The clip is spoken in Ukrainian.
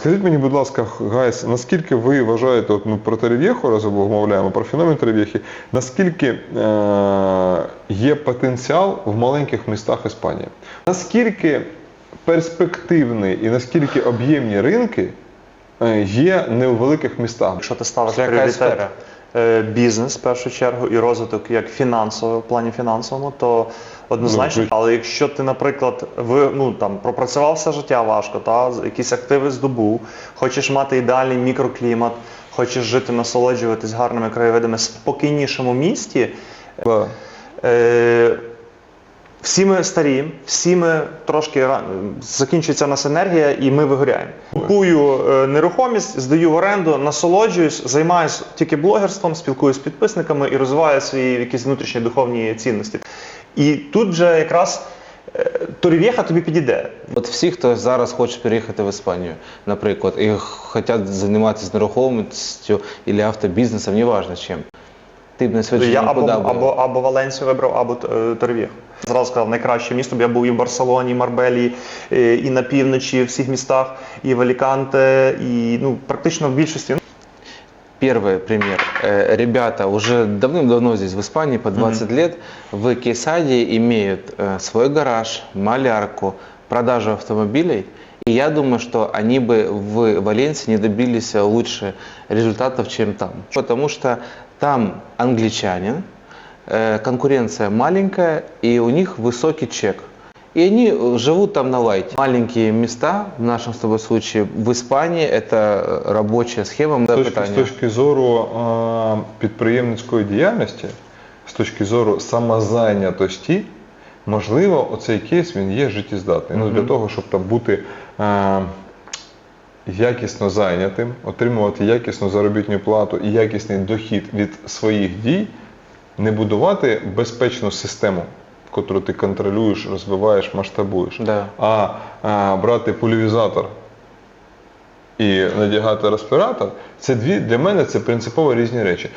Скажіть мені, будь ласка, Гайс, наскільки ви вважаєте, от ми про Терев'єху розмовляємо, про феномен Терев'єхи, наскільки е, є потенціал в маленьких містах Іспанії? Наскільки перспективні і наскільки об'ємні ринки є не у великих містах? Якщо ти ставиш Це пріоритет е, бізнес в першу чергу і розвиток як фінансово, в плані фінансовому, то однозначно. Ну, Але якщо ти, наприклад, ви ну там пропрацював все життя важко, та якісь активи здобув, хочеш мати ідеальний мікроклімат, хочеш жити, насолоджуватись гарними краєвидами в спокійнішому місті. Е, всі ми старі, всі ми трошки закінчується в нас енергія, і ми вигоряємо. Купую е, нерухомість, здаю в оренду, насолоджуюсь, займаюся тільки блогерством, спілкуюсь з підписниками і розвиваю свої якісь внутрішні духовні цінності. І тут вже якраз е, Торів'єха тобі підійде. От всі, хто зараз хоче переїхати в Іспанію, наприклад, і хочуть займатися нерухомістю або автобізнесом, неважно чим. Ти б на сьогодні Я або, або, або Валенсію вибрав, або е, Торів'єху. Зразу сказав, найкраще місто, бо я був і в Барселоні, і Марбелі, е, і на півночі, в всіх містах, і в Аліканте, і ну, практично в більшості. Первый пример. Э, Ребята уже давным-давно здесь в Испании, по 20 лет, в Кейсаде имеют э, свой гараж, малярку, продажу автомобилей. И я думаю, что они бы в Валенсии не добились э, лучше результатов, чем там. Потому что там англичанин, э, конкуренция маленькая, и у них высокий чек. И они э, живут там на лайте. Маленькие места, в нашем с тобой случае, в Испании, это э, рабочая схема. З точки, з питання. точки зору е, підприємницької діяльності, з точки зору самозайнятості, можливо, оцей кейс він є життєздатний. Ну, для того, щоб там бути е, якісно зайнятим, отримувати якісну заробітну плату і якісний дохід від своїх дій, не будувати безпечну систему, яку ти контролюєш, розвиваєш, масштабуєш, Да. а, а брати пульвізатор і надягати респіратор, це дві для мене це принципово різні речі.